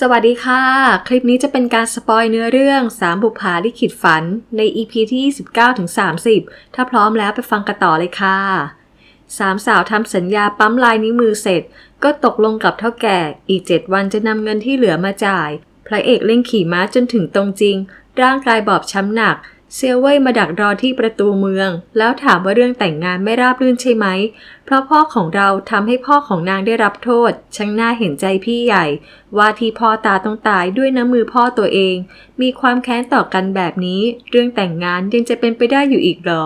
สวัสดีค่ะ คลิปนี้จะเป็นการสปอยเนื้อเรื่อง 3 บุพภาลิขิตฝันใน EP ที่29-30 ถ้าพร้อมแล้วไปฟังกันต่อเลยค่ะสามสาวทำสัญญาปั๊มลายนิ้วมือเสร็จ ก็ตกลงกับเท่าแก่อีก 7 วันจะนำเงินที่เหลือมาจ่าย พระเอกเล่นขี่ม้าจนถึงตรงจริง ร่างกายบอบช้ำหนัก เซียวเว่ยมาดักรอที่ประตูเมือง แล้วถามว่าเรื่องแต่งงานไม่ราบรื่นใช่ไหม เพราะพ่อของเราทำให้พ่อของนางได้รับโทษช่างน่าเห็นใจพี่ใหญ่ ว่าที่พ่อตาต้องตายด้วยน้ำมือพ่อตัวเอง มีความแค้นต่อกันแบบนี้ เรื่องแต่งงานยังจะเป็นไปได้อยู่อีกหรอ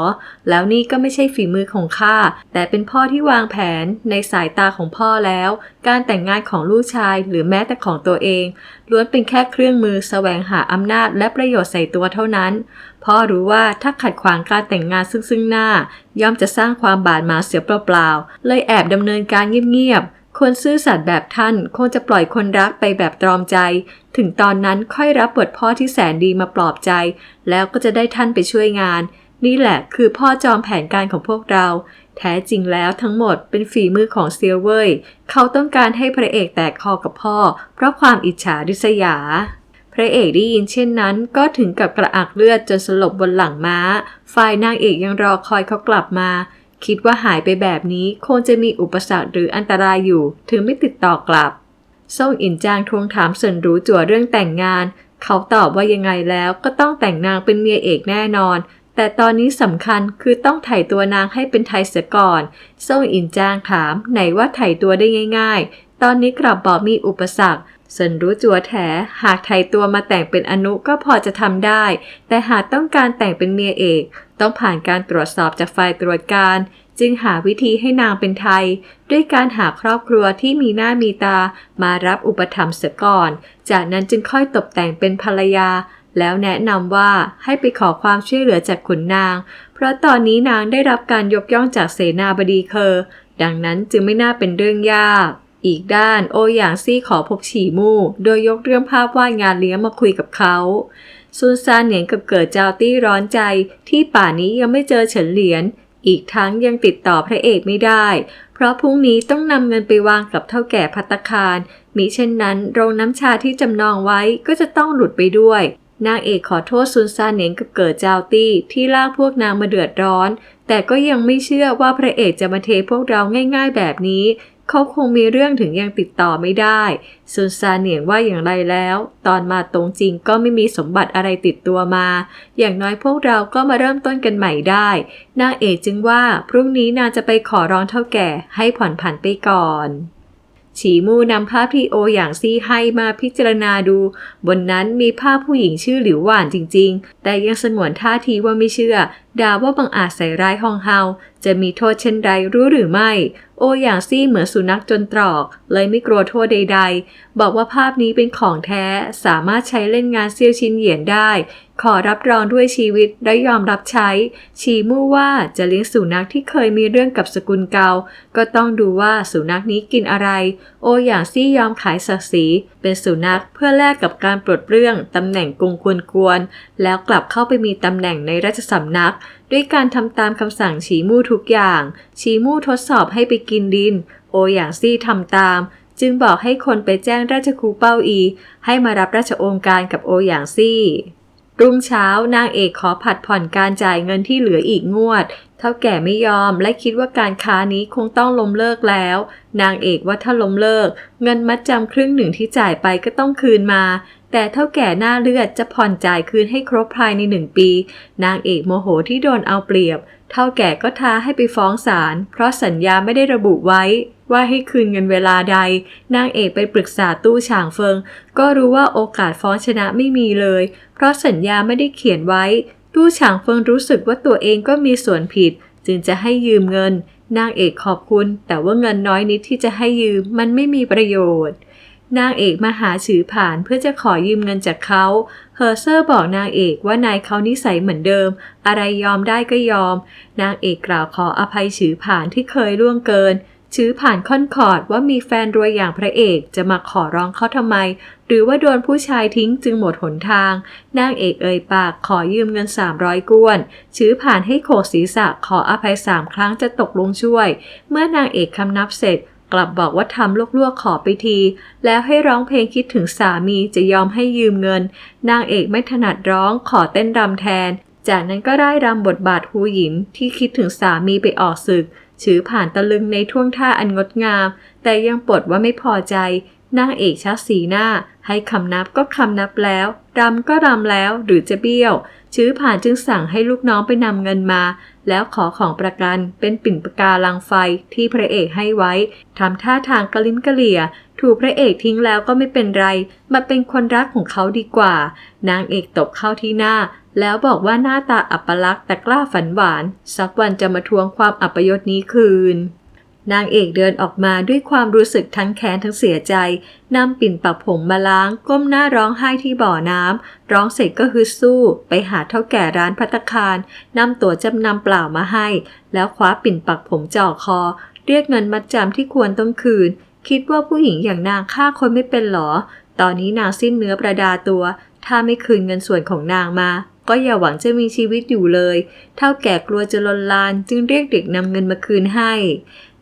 แล้วนี่ก็ไม่ใช่ฝีมือของข้าแต่เป็นพ่อที่วางแผนในสายตาของพ่อแล้ว การแต่งงานของลูกชายหรือแม้แต่ของตัวเองล้วนเป็นแค่เครื่องมือแสวงหาอำนาจและประโยชน์ใส่ตัวเท่านั้น พ่อรู้ว่าถ้าขัดขวางการแต่งงานซึ่งซึ่งหน้า ย่อมจะสร้างความบาดหมางเสียเปล่าๆ เลยแอบดำเนินการเงียบๆ คนซื่อสัตย์แบบท่านคงจะปล่อยคนรักไปแบบตรอมใจ ถึงตอนนั้นค่อยรับบทพ่อที่แสนดีมาปลอบใจ แล้วก็จะได้ท่านไปช่วยงาน นี่แหละคือพ่อจอมแผนการของพวกเรา แท้จริงแล้วทั้งหมดเป็นฝีมือของเซียวเว่ยเขาต้องการให้พระเอกแตกคอกับพ่อ เพราะความอิจฉาริษยา พระเอกได้ยินเช่นนั้น ก็ถึงกับกระอักเลือดจนสลบบนหลังม้า ฝ่ายนางเอกยังรอคอยเขากลับมา คิดว่าหายไปแบบนี้คงจะมีอุปสรรคหรืออันตรายอยู่ ถึงไม่ติดต่อกลับซ่งอินจางทวงถามเซินรู้จั่วเรื่องแต่งงาน เขาตอบว่ายังไงแล้วก็ต้องแต่งนางเป็นเมียเอกแน่นอน แต่ตอนนี้สำคัญคือต้องไถ่ตัวนางให้เป็นไทยเสียก่อนซ่งอินจางถามไหนว่าไถ่ตัวได้ง่าย ตอนนี้กลับบอกมีอุปสรรคเซินรู้จัวแถ หากไถ่ตัวมาแต่งเป็นอนุก็พอจะทำได้ แต่หากต้องการแต่งเป็นเมียเอก ต้องผ่านการตรวจสอบจากฝ่ายตรวจการ จึงหาวิธีให้นางเป็นไทย ด้วยการหาครอบครัวที่มีหน้ามีตา มารับอุปถัมภ์เสียก่อน จากนั้นจึงค่อยตกแต่งเป็นภรรยา แล้วแนะนำว่าให้ไปขอความช่วยเหลือจากขุนนาง เพราะตอนนี้นางได้รับการยกย่องจากเสนาบดีเคอ ดังนั้นจึงไม่น่าเป็นเรื่องยาก อีกด้านโอหยางซี่ขอพบฉี่มู่โดยยกเรื่องภาพวาดงานเลี้ยงมาคุยกับเขาซุนซานเหนียนกับเกิดเจ้าตี้ร้อนใจที่ป่านี้ยังไม่เจอเฉินเหรียญอีกทั้งยังติดต่อพระเอกไม่ได้ เพราะพรุ่งนี้ต้องนำเงินไปวางกับเท่าแก่พัตคารมิเช่นนั้นโรงน้ำชาที่จำนองไว้ก็จะต้องหลุดไปด้วย นางเอกขอโทษซุนซานเหนียนกับเกิดเจ้าตี้ที่ลากพวกนางมาเดือดร้อน แต่ก็ยังไม่เชื่อว่าพระเอกจะมาเทพวกเราง่าย ๆ แบบนี้ เขาคงมีเรื่องถึงยังติดต่อไม่ได้ซุนซานเหนียนว่าอย่างไรแล้ว ตอนมาตรงจริงก็ไม่มีสมบัติอะไรติดตัวมา อย่างน้อยพวกเราก็มาเริ่มต้นกันใหม่ได้ นางเอกจึงว่าพรุ่งนี้นางจะไปขอร้องเท่าแก่ให้ผ่อนผันไปก่อนฉีมูนำภาพที่โออย่างซี่ให้มาพิจารณาดู บนนั้นมีภาพผู้หญิงชื่อหลิวหวานจริง ๆ แต่ยังสงวนท่าทีว่าไม่เชื่อ ด่าว่าบังอาจใส่ร้ายฮองเฮา จะมีโทษเช่นใดรู้หรือไม่ โออย่างซี่เหมือนสุนัขจนตรอก เลยไม่กลัวโทษใด ๆ บอกว่าภาพนี้เป็นของแท้ สามารถใช้เล่นงานเซียวชินเหยียนได้ ขอรับรองด้วยชีวิตและยอมรับใช้ ชีมู่ว่าจะเลี้ยงสุนัขที่เคยมีเรื่องกับสกุลเกา ก็ต้องดูว่าสุนัขนี้กินอะไร โออย่างซี่ยอมขายศักดิ์ศรีเป็นสุนัขเพื่อแลกกับการปลดเปลื้องตำแหน่งกงควรกวนแล้วกลับเข้าไปมีตำแหน่งในราชสำนัก ด้วยการทำตามคำสั่งฉีมู่ทุกอย่าง ฉีมู่ทดสอบให้ไปกินดิน โออย่างซี่ทำตาม จึงบอกให้คนไปแจ้งราชครูเป้าอี ให้มารับราชองค์การกับโออย่างซี่ รุ่งเช้านางเอกขอผัดผ่อนการจ่ายเงินที่เหลืออีกงวด เท่าแก่ไม่ยอมและคิดว่าการค้านี้คงต้องล้มเลิกแล้ว นางเอกว่าถ้าล้มเลิก เงินมัดจำครึ่งหนึ่งที่จ่ายไปก็ต้องคืนมา แต่เท่าแก่หน้าเลือดจะผ่อนจ่ายคืนให้ครบภายในหนึ่งปี นางเอกโมโหที่โดนเอาเปรียบ เท่าแก่ก็ท้าให้ไปฟ้องศาลเพราะสัญญาไม่ได้ระบุไว้ ว่าให้คืนเงินเวลาใด นางเอกไปปรึกษาตู้ฉางเฟิง ก็รู้ว่าโอกาสฟ้องชนะไม่มีเลย เพราะสัญญาไม่ได้เขียนไว้ ตู้ฉางเฟิงรู้สึกว่าตัวเองก็มีส่วนผิด จึงจะให้ยืมเงิน นางเอกขอบคุณ แต่ว่าเงินน้อยนิดที่จะให้ยืมมันไม่มีประโยชน์ นางเอกมาหาฉือผ่านเพื่อจะขอยืมเงินจากเขา เฮอร์เซอร์บอกนางเอกว่านายเขานิสัยเหมือนเดิม อะไรยอมได้ก็ยอม นางเอกกล่าวขออภัยฉือผ่านที่เคยล่วงเกินชื้อผ่านค่อนขอดว่ามีแฟนรวยอย่างพระเอกจะมาขอร้องเขาทำไม หรือว่าโดนผู้ชายทิ้งจึงหมดหนทาง นางเอกเอ่ยปากขอยืมเงิน 300ก้วน ชื้อผ่านให้โขกศีรษะขออภัยสามครั้งจะตกลงช่วย เมื่อนางเอกคำนับเสร็จ กลับบอกว่าทำลวกๆขอไปที แล้วให้ร้องเพลงคิดถึงสามีจะยอมให้ยืมเงิน นางเอกไม่ถนัดร้องขอเต้นรำแทน จากนั้นก็ได้รำบทบาทฮูหยินที่คิดถึงสามีไปออกศึก ถือผ่านตะลึงในท่วงท่าอันงดงาม แต่ยังปลดว่าไม่พอใจ นางเอกชักสีหน้า ให้คำนับก็คำนับแล้วรำก็รำแล้วหรือจะเบี้ยว ชื้อผ่านจึงสั่งให้ลูกน้องไปนำเงินมา แล้วขอของประกันเป็นปิ่นปกกาลังไฟที่พระเอกให้ไว้ทำท่าทางกระลิ้มกระเหลี่ย ถูกพระเอกทิ้งแล้วก็ไม่เป็นไร มาเป็นคนรักของเขาดีกว่า นางเอกตบเข้าที่หน้า แล้วบอกว่าหน้าตาอัปลักษณ์แต่กล้าฝันหวาน สักวันจะมาทวงความอัปยศนี้คืน นางเอกเดินออกมาด้วยความรู้สึกทั้งแค้นทั้งเสียใจนำปิ่นปักผมมาล้าง ก้มหน้าร้องไห้ที่บ่อน้ำ ร้องเสร็จก็ฮึดสู้ ไปหาเท่าแก่ร้านพัตคารนำตั๋วจำนำเปล่ามาให้ แล้วคว้าปิ่นปักผมจ่อคอ เรียกเงินมัดจำที่ควรต้องคืน คิดว่าผู้หญิงอย่างนางฆ่าคนไม่เป็นหรอ ตอนนี้นางสิ้นเนื้อประดาตัว ถ้าไม่คืนเงินส่วนของนางมา ก็อย่าหวังจะมีชีวิตอยู่เลย เท่าแก่กลัวจะลนลานจึงเรียกเด็กนำเงินมาคืนให้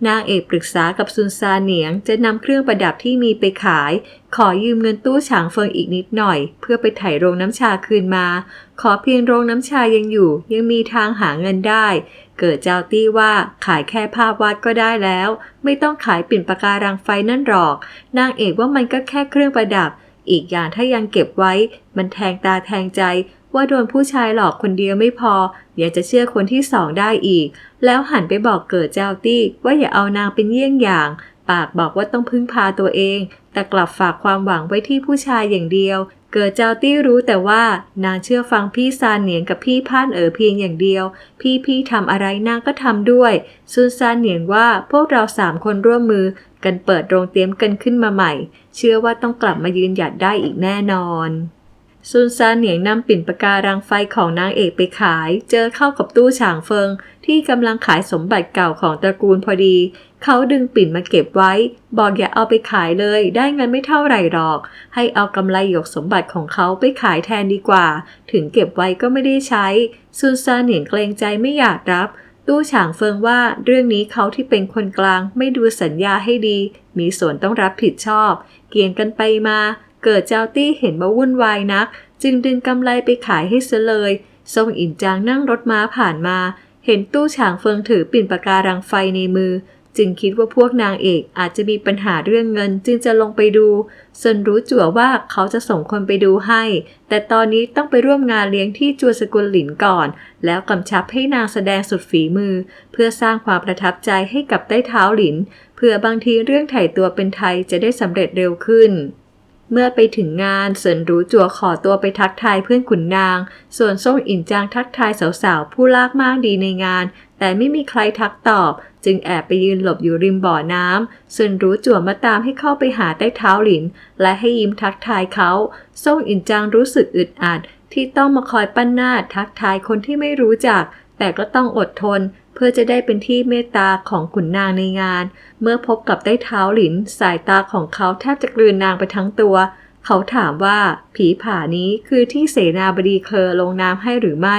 นางเอกปรึกษากับซุนซาเหนียงจะนำเครื่องประดับที่มีไปขาย ขอยืมเงินตู้ฉางเฟิงอีกนิดหน่อย เพื่อไปไถ่โรงน้ำชาคืนมา ขอเพียงโรงน้ำชายังอยู่ ยังมีทางหาเงินได้ เกิดเจ้าตี้ว่าขายแค่ภาพวาดก็ได้แล้ว ไม่ต้องขายปิ่นปากการังไฟนั่นหรอก นางเอกว่ามันก็แค่เครื่องประดับอีกอย่างถ้ายังเก็บไว้ มันแทงตาแทงใจ ว่าโดนผู้ชายหลอกคนเดียวไม่พอ อยากจะเชื่อคนที่สองได้อีก แล้วหันไปบอกเกิดเจ้าตี้ว่าอย่าเอานางเป็นเยี่ยงอย่าง ปากบอกว่าต้องพึ่งพาตัวเอง แต่กลับฝากความหวังไว้ที่ผู้ชายอย่างเดียว เกิดเจ้าตี้รู้แต่ว่านางเชื่อฟังพี่ซานเหนียงกับพี่พ่านเอ๋อเพียงอย่างเดียว พี่พี่ทำอะไรนางก็ทำด้วยซุนซานเหนียงว่าพวกเราสามคนร่วมมือ กันเปิดโรงเตรียมกันขึ้นมาใหม่ เชื่อว่าต้องกลับมายืนหยัดได้อีกแน่นอน ซุนซานเหนียงนำปิ่นปากการังไฟของนางเอกไปขาย เจอเข้ากับตู้ฉางเฟิง ที่กำลังขายสมบัติเก่าของตระกูลพอดี เขาดึงปิ่นมาเก็บไว้ บอกอย่าเอาไปขายเลย ได้เงินไม่เท่าไหร่หรอก ให้เอากำไรหยกสมบัติของเขาไปขายแทนดีกว่า ถึงเก็บไว้ก็ไม่ได้ใช้ ซุนซานเหนียงเกรงใจไม่อยากรับตู้ฉางเฟิงว่าเรื่องนี้เขาที่เป็นคนกลางไม่ดูสัญญาให้ดี มีส่วนต้องรับผิดชอบ เกี่ยงกันไปมา เกิดเจ้าตี้เห็นว่าวุ่นวายนัก จึงดึงกำไรไปขายให้เสเลยทรงอินจางนั่งรถม้าผ่านมา เห็นตู้ฉางเฟิงถือปิ่นปากการังไฟในมือ จึงคิดว่าพวกนางเอกอาจจะมีปัญหาเรื่องเงินจึงจะลงไปดูส่วนรู้จั่วว่าเขาจะส่งคนไปดูให้ แต่ตอนนี้ต้องไปร่วมงานเลี้ยงที่จัวสกุลหลินก่อน แล้วกำชับให้นางแสดงสุดฝีมือ เพื่อสร้างความประทับใจให้กับใต้เท้าหลินเพื่อบางทีเรื่องไถ่ตัวเป็นไทยจะได้สำเร็จเร็วขึ้น เมื่อไปถึงงานเซินรู้จัวขอตัวไปทักทายเพื่อนขุนนาง ส่วนซ่งอินจางทักทายสาวๆ ผู้ลากมากดีในงาน แต่ไม่มีใครทักตอบ จึงแอบไปยืนหลบอยู่ริมบ่อน้ำเซินรู้จัวมาตามให้เข้าไปหาใต้เท้าหลิน และให้ยิ้มทักทายเขาซ่งอินจางรู้สึกอึดอัดที่ต้องมาคอยปั้นหน้าทักทายคนที่ไม่รู้จัก แต่ก็ต้องอดทน พื่อจะได้เป็นที่เมตตาของขุนนางในงาน เมื่อพบกับได้เท้าหลิน สายตาของเขาแทบจะกลืนนางไปทั้งตัว เขาถามว่าผีผานี้คือที่เสนาบดีเคอลงน้ำให้หรือไม่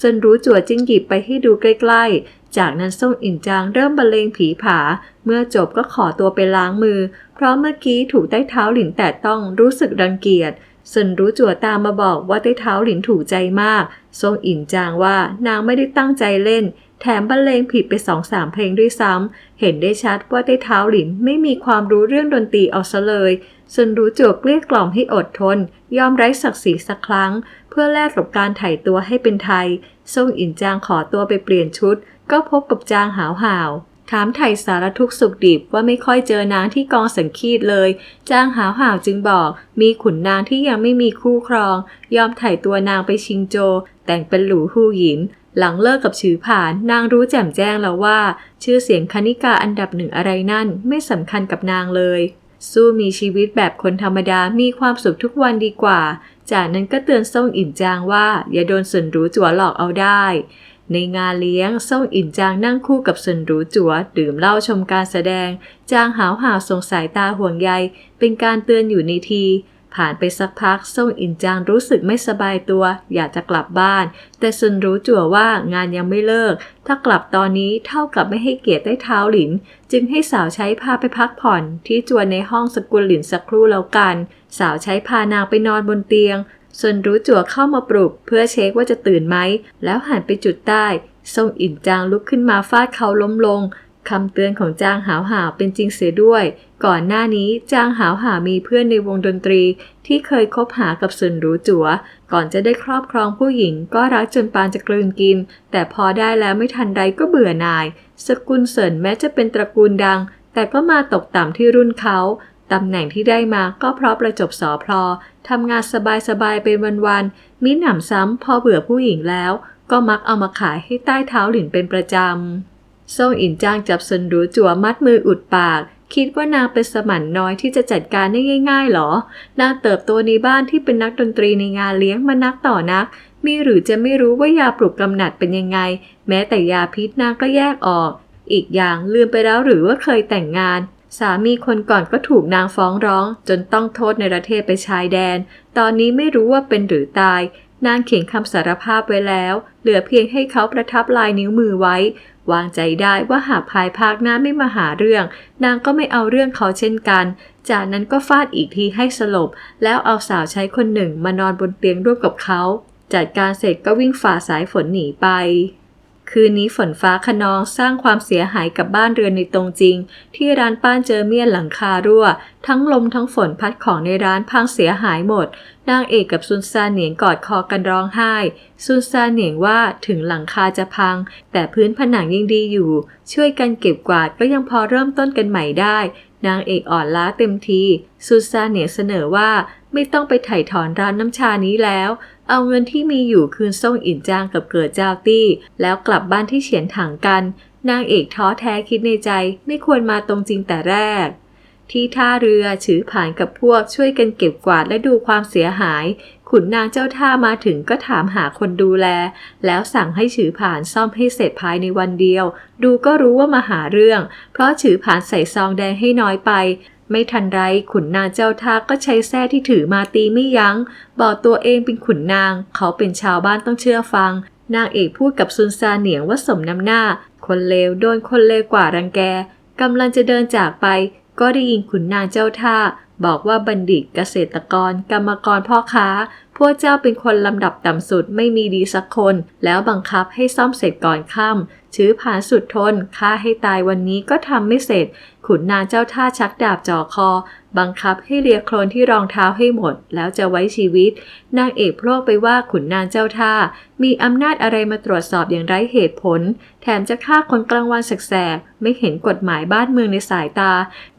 ซนรู้จัวจึงหยิบไปให้ดูใกล้ ๆ จากนั้นส่งอินจางเริ่มบรรเลงผีผา เมื่อจบก็ขอตัวไปล้างมือ เพราะเมื่อกี้ถูกใต้เท้าหลินแต่ต้องรู้สึกรังเกียจซนรู้จัวตามมาบอกว่าใต้เท้าหลินถูกใจมากทรงอินจางว่านางไม่ได้ตั้งใจเล่น แถมบรรเลงผิดไปสองสามเพลงด้วยซ้ำ เห็นได้ชัดว่าได้เท้าหลินไม่มีความรู้เรื่องดนตรีเอาซะเลยจนรู้จวกเรียกกล่อมให้อดทน ยอมไร้ศักดิ์ศรีสักครั้ง เพื่อแลกกับการไถ่ตัวให้เป็นไทยซ่งอินจางขอตัวไปเปลี่ยนชุด ก็พบกับจางหาวหาวถามไถ่สารทุกสุขดิบว่าไม่ค่อยเจอนางที่กองสังคีตเลย จางหาวหาวจึงบอก มีขุนนางที่ยังไม่มีคู่ครอง ยอมไถ่ตัวนางไปชิงโจ แต่งเป็นหลูฮูหยิน หลังเลิกกับชือผานนางรู้แจ่มแจ้งแล้วว่า ชื่อเสียงคณิกาอันดับหนึ่งอะไรนั่นไม่สำคัญกับนางเลย สู้มีชีวิตแบบคนธรรมดามีความสุขทุกวันดีกว่า จากนั้นก็เตือนซ่งอินจางว่า อย่าโดนสนรู้จัวหลอกเอาได้ในงานเลี้ยงซ่งอินจางนั่งคู่กับสนรู้จัวดื่มเหล้าชมการแสดง จางหาวหาวสงสายตาห่วงใย เป็นการเตือนอยู่ในที ผ่านไปสักพักซ่งอินจางรู้สึกไม่สบายตัว อยากจะกลับบ้าน แต่ซุนรู้จั่วว่างานยังไม่เลิก ถ้ากลับตอนนี้เท่ากับไม่ให้เกียรติได้เท้าหลิน จึงให้สาวใช้พาไปพักผ่อน ที่จวนในห้องสกุลหลินสักครู่แล้วกัน สาวใช้พานางไปนอนบนเตียงส่วนรู้จั่วเข้ามาปลุก เพื่อเช็คว่าจะตื่นไหมแล้วหันไปจุดใต้ซ่งอินจางลุกขึ้นมาฟาดเขาล้มลง คำเตือนของจางหาวหาเป็นจริงเสียด้วย ก่อนหน้านี้จางหาวหามีเพื่อนในวงดนตรี ที่เคยคบหากับซุนรู้จัว ก่อนจะได้ครอบครองผู้หญิง ก็รักจนปานจะกลืนกิน แต่พอได้แล้วไม่ทันใดก็เบื่อนาย สกุลเซินแม้จะเป็นตระกูลดัง แต่ก็มาตกต่ำที่รุ่นเขาตำแหน่งที่ได้มาก็เพราะประจบสอพลอทำงานสบายๆเป็นวันๆมิหนำซ้ำพอเบื่อผู้หญิงแล้ว ก็มักเอามาขายให้ใต้เท้าหลินเป็นประจำ ซ่งอินจ้างจับซนรู้จัวมัดมืออุดปาก คิดว่านางเป็นสมันน้อยที่จะจัดการได้ง่าย ๆหรอ นางเติบโตในบ้านที่เป็นนักดนตรีในงานเลี้ยงมานักต่อนัก มีหรือจะไม่รู้ว่ายาปลุกกำหนัดเป็นยังไง แม้แต่ยาพิษนางก็แยกออก อีกอย่างลืมไปแล้วหรือว่าเคยแต่งงานสามีคนก่อนก็ถูกนางฟ้องร้อง จนต้องโทษในประเทศไปชายแดน ตอนนี้ไม่รู้ว่าเป็นหรือตาย นางเขียนคำสารภาพไว้แล้ว เหลือเพียงให้เขาประทับลายนิ้วมือไว้ วางใจได้ว่าหากภายภาคหน้าไม่มาหาเรื่อง นางก็ไม่เอาเรื่องเขาเช่นกัน จากนั้นก็ฟาดอีกทีให้สลบ แล้วเอาสาวใช้คนหนึ่งมานอนบนเตียงร่วมกับเขา จัดการเสร็จก็วิ่งฝ่าสายฝนหนีไป คืนนี้ฝนฟ้าขนองสร้างความเสียหายกับบ้านเรือนในตรงจริง ที่ร้านป้านเจอเมียนหลังคารั่ว ทั้งลมทั้งฝนพัดของในร้านพังเสียหายหมด นางเอกกับซุนซาเหนียงกอดคอกันร้องไห้ ซุนซาเหนียงว่าถึงหลังคาจะพัง แต่พื้นผนังยังดีอยู่ ช่วยกันเก็บกวาดก็ยังพอเริ่มต้นกันใหม่ได้ นางเอกอ่อนล้าเต็มที ซุนซาเหนียงเสนอว่าไม่ต้องไปไถ่ถอนร้านน้ำชานี้แล้ว เอาเงินที่มีอยู่คืนส่งอินจางกับเกิดเจ้าตี้ แล้วกลับบ้านที่เฉียนถังกัน นางเอกท้อแท้คิดในใจไม่ควรมาตรงจริงแต่แรก ที่ท่าเรือถือผ่านกับพวกช่วยกันเก็บกวาดและดูความเสียหาย ขุนนางเจ้าท่ามาถึงก็ถามหาคนดูแล แล้วสั่งให้ฉือผ่านซ่อมให้เสร็จภายในวันเดียว ดูก็รู้ว่ามาหาเรื่อง เพราะฉือผ่านใส่ซองแดงให้น้อยไป ไม่ทันไรขุนนางเจ้าท่าก็ใช้แส้ที่ถือมาตีไม่ยัง้ง บอกตัวเองเป็นขุนนาง เขาเป็นชาวบ้านต้องเชื่อฟัง นางเอกพูดกับซุนซาเหนียงว่าสมน้ำหน้า คนเลวโดนคนเลวกว่ารังแกกำลังจะเดินจากไป ก็ได้ยินขุนนางเจ้าท่า บอกว่าบัณฑิตเกษตรกร กรรมกรพ่อค้า พวกเจ้าเป็นคนลำดับต่ำสุดไม่มีดีสักคน แล้วบังคับให้ซ่อมเสร็จก่อนค่ำชื้อผานสุดทนฆ่าให้ตายวันนี้ก็ทำไม่เสร็จ ขุนนางเจ้าท่าชักดาบจ่อคอ บังคับให้เลียโคลนที่รองเท้าให้หมด แล้วจะไว้ชีวิต นางเอกโพลกไปว่าขุนนางเจ้าท่า มีอำนาจอะไรมาตรวจสอบอย่างไร้เหตุผล แถมจะฆ่าคนกลางวันแสกไม่เห็นกฎหมายบ้านเมืองในสายตา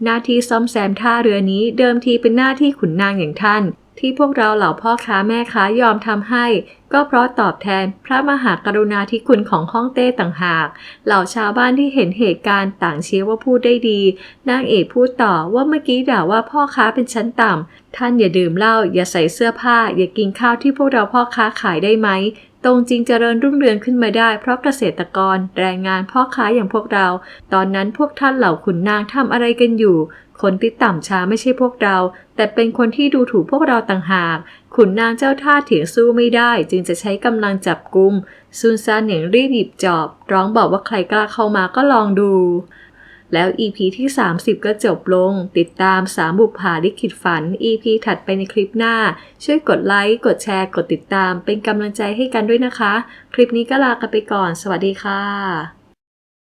หน้าที่ซ่อมแซมท่าเรือนี้เดิมทีเป็นหน้าที่ขุนนางอย่างท่าน ที่พวกเราเหล่าพ่อค้าแม่ค้ายอมทำให้ ก็เพราะตอบแทนพระมหากรุณาธิคุณของห้องเต้ต่างหาก เหล่าชาวบ้านที่เห็นเหตุการณ์ต่างเชื่อว่าพูดได้ดี นางเอกพูดต่อว่าเมื่อกี้ด่าว่าพ่อค้าเป็นชั้นต่ำท่านอย่าดื่มเหล้าอย่าใส่เสื้อผ้า อย่ากินข้าวที่พวกเราพ่อค้าขายได้ไหม ตรงจริงเจริญรุ่งเรืองขึ้นมาได้ เพราะเกษตรกร แรงงานพ่อค้าอย่างพวกเรา ตอนนั้นพวกท่านเหล่าขุนนางทำอะไรกันอยู่ คนที่ต่ำช้าไม่ใช่พวกเรา แต่เป็นคนที่ดูถูกพวกเราต่างหาก ขุนนางเจ้าท่าเถียงสู้ไม่ได้ จึงจะใช้กำลังจับกุมซุนซานเหนียงรีบหยิบจอบ ร้องบอกว่าใครกล้าเข้ามาก็ลองดู แล้ว EP ที่ 30 ก็จบลง ติดตามสามบุพผาลิขิตฝัน EP ถัดไปในคลิปหน้า ช่วยกดไลค์ กดแชร์ กดติดตาม เป็นกำลังใจให้กันด้วยนะคะ คลิปนี้ก็ลากันไปก่อน สวัสดีค่ะ